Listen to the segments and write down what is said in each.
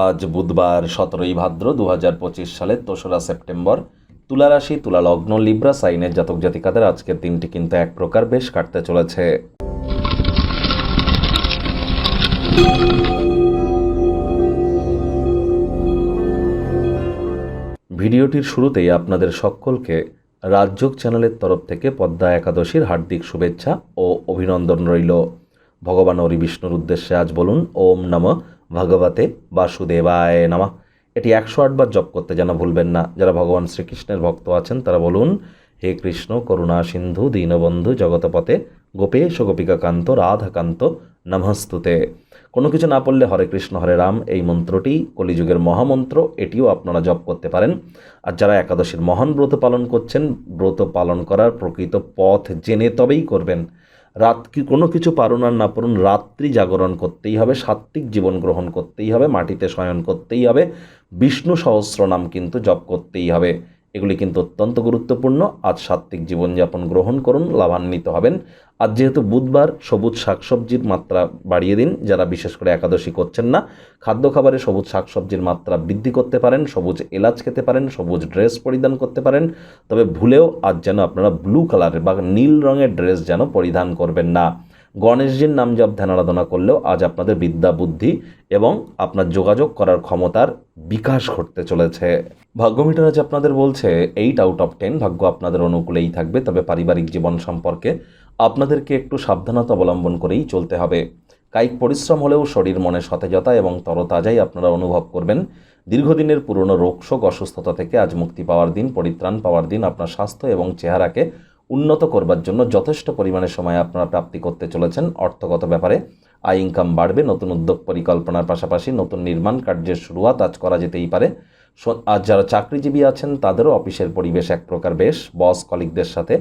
আজ বুধবার সতেরোই ভাদ্র দু হাজার পঁচিশ সালের দোসরা সেপ্টেম্বর। তুলা রাশি, তুলা লগ্ন, লিব্রা, সাইনের জাতক জাতিকাদের আজকের দিনটি কিন্তু এক প্রকার বেশ কাটতে চলেছে। ভিডিওটির শুরুতেই আপনাদের সকলকে রাজযোগ চ্যানেলের তরফ থেকে পদ্মা একাদশীর হার্দিক শুভেচ্ছা ও অভিনন্দন রইল। ভগবান হরি বিষ্ণুর উদ্দেশ্যে আজ বলুন, ওম নম ভগবতে বাসুদেবায় নামা। এটি একশো আটবার জপ করতে যেন ভুলবেন না। যারা ভগবান শ্রীকৃষ্ণের ভক্ত আছেন, তারা বলুন, হে কৃষ্ণ, করুণা সিন্ধু, দীনবন্ধু, জগতপথে, গোপেশ, গোপিকাকান্ত, রাধাকান্ত, নমস্তুতে। কোনো কিছু না পড়লে হরে কৃষ্ণ, হরে রাম, এই মন্ত্রটি কলিযুগের মহামন্ত্র, এটিও আপনারা জপ করতে পারেন। আর যারা একাদশীর মহান ব্রত পালন করছেন, ব্রত পালন করার প্রকৃত পথ জেনে তবেই করবেন। রাত কি কোনো কিছু পারুন আর না পারুন, রাত্রি জাগরণ করতেই হবে, সাত্ত্বিক জীবন গ্রহণ করতেই হবে, মাটিতে শয়ন করতেই হবে, বিষ্ণু সহস্র নাম কিন্তু জপ করতেই হবে। এগুলি কিন্তু অত্যন্ত গুরুত্বপূর্ণ। আজ সাত্ত্বিক জীবনযাপন গ্রহণ করুন, লাভান্বিত হবেন। আজ যেহেতু বুধবার সবুজ শাকসবজির মাত্রা বাড়িয়ে দিন, যারা বিশেষ করে একাদশী করছেন না খাদ্য খাবারে সবুজ শাকসবজির মাত্রা বৃদ্ধি করতে পারেন, সবুজ এলাচ খেতে পারেন, সবুজ ড্রেস পরিধান করতে পারেন। তবে ভুলেও আজ যেন আপনারা ব্লু কালারের বা নীল রঙের ড্রেস যেন পরিধান করবেন না। গণেশজির নাম জপ, ধ্যান আরাধনা করলেও আজ আপনাদের বিদ্যা, বুদ্ধি এবং আপনার যোগাযোগ করার ক্ষমতার বিকাশ ঘটতে চলেছে। ভাগ্যমিটার আজ আপনাদের বলছে এইট আউট অফ টেন ভাগ্য আপনাদের অনুকূলেই থাকবে, তবে পারিবারিক জীবন সম্পর্কে আপনাদেরকে একটু সাবধানতা অবলম্বন করেই চলতে হবে। কায়িক পরিশ্রম হলেও শরীর, মনে সতেজতা এবং তরতাজাই আপনারা অনুভব করবেন। দীর্ঘদিনের পুরনো রোগশোক অসুস্থতা থেকে আজ মুক্তি পাওয়ার দিন, পরিত্রাণ পাওয়ার দিন আপনার স্বাস্থ্য এবং চেহারাকে উন্নত করবার জন্য যথেষ্ট পরিমাণে সময় আপনারা প্রাপ্তি করতে চলেছেন অর্থগত ব্যাপারে। আয় ইনকাম বাড়বে, নতুন উদ্যোগ পরিকল্পনার পাশাপাশি নতুন নির্মাণ কার্যের শুরুয়াত আজ করা যেতেই পারে। আজ যারা চাকরিজীবী আছেন, তাদেরও অফিসের পরিবেশ এক প্রকার বেশ। বস, কলিগদের সাথে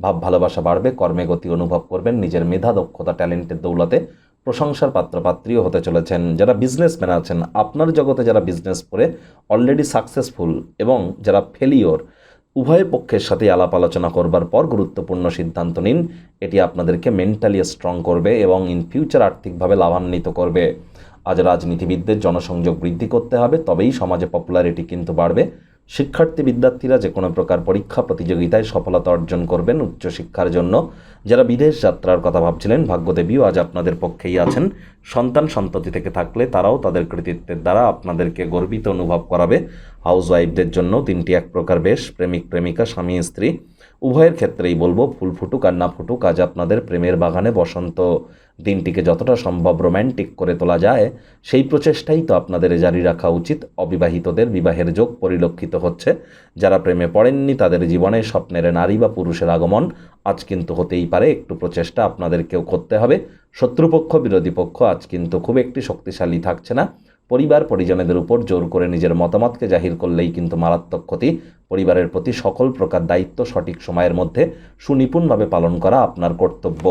ভাব ভালোবাসা বাড়বে, কর্মে গতি অনুভব করবেন, নিজের মেধা, দক্ষতা, ট্যালেন্টের দৌলতে প্রশংসার পাত্রপাত্রীও হতে চলেছেন। যারা বিজনেসম্যান আছেন, আপনার জগতে যারা বিজনেস করে অলরেডি সাকসেসফুল এবং যারা ফেলিওর উভয় পক্ষের সাথে আলাপ আলোচনা করবার পর গুরুত্বপূর্ণ সিদ্ধান্ত নিন। এটি আপনাদেরকে মেন্টালি স্ট্রং করবে এবং ইন ফিউচার আর্থিকভাবে লাভান্বিত করবে। আজ রাজনীতিবিদদের জনসংযোগ বৃদ্ধি করতে হবে, তবেই সমাজে পপুলারিটি কিন্তু বাড়বে। শিক্ষার্থী বিদ্যার্থীরা যে কোনো প্রকার পরীক্ষা প্রতিযোগিতায় সফলতা অর্জন করবেন উচ্চশিক্ষার জন্য। যারা বিদেশ যাত্রার কথা ভাবছিলেন, ভাগ্যদেবীও আজ আপনাদের পক্ষেই আছেন। সন্তান সন্ততি থেকে থাকলে তারাও তাদের কৃতিত্বের দ্বারা আপনাদেরকে গর্বিত অনুভব করাবে। হাউস ওয়াইফদের জন্য তিনটি এক প্রকার বেশ, প্রেমিক, প্রেমিকা, স্বামী, স্ত্রী। উভয়ের ক্ষেত্রেই বলব, ফুল ফুটুক আর না ফুটুক, আজ আপনাদের প্রেমের বাগানে বসন্ত দিনটিকে যতটা সম্ভব রোম্যান্টিক করে তোলা যায়, সেই প্রচেষ্টাই তো আপনাদের জারি রাখা উচিত। অবিবাহিতদের বিবাহের যোগ পরিলক্ষিত হচ্ছে। যারা প্রেমে পড়েননি, তাদের জীবনে স্বপ্নের নারী বা পুরুষের আগমন আজ কিন্তু হতেই পারে। একটু প্রচেষ্টা আপনাদেরকেও করতে হবে। শত্রুপক্ষ, বিরোধী পক্ষ আজ কিন্তু খুব একটি শক্তিশালী থাকছে না। পরিবার পরিজনেদের উপর জোর করে নিজের মতামতকে জাহির করলেই কিন্তু মারাত্মক ক্ষতি। পরিবারের প্রতি সকল প্রকার দায়িত্ব সঠিক সময়ের মধ্যে সুনিপুণভাবে পালন করা আপনার কর্তব্য।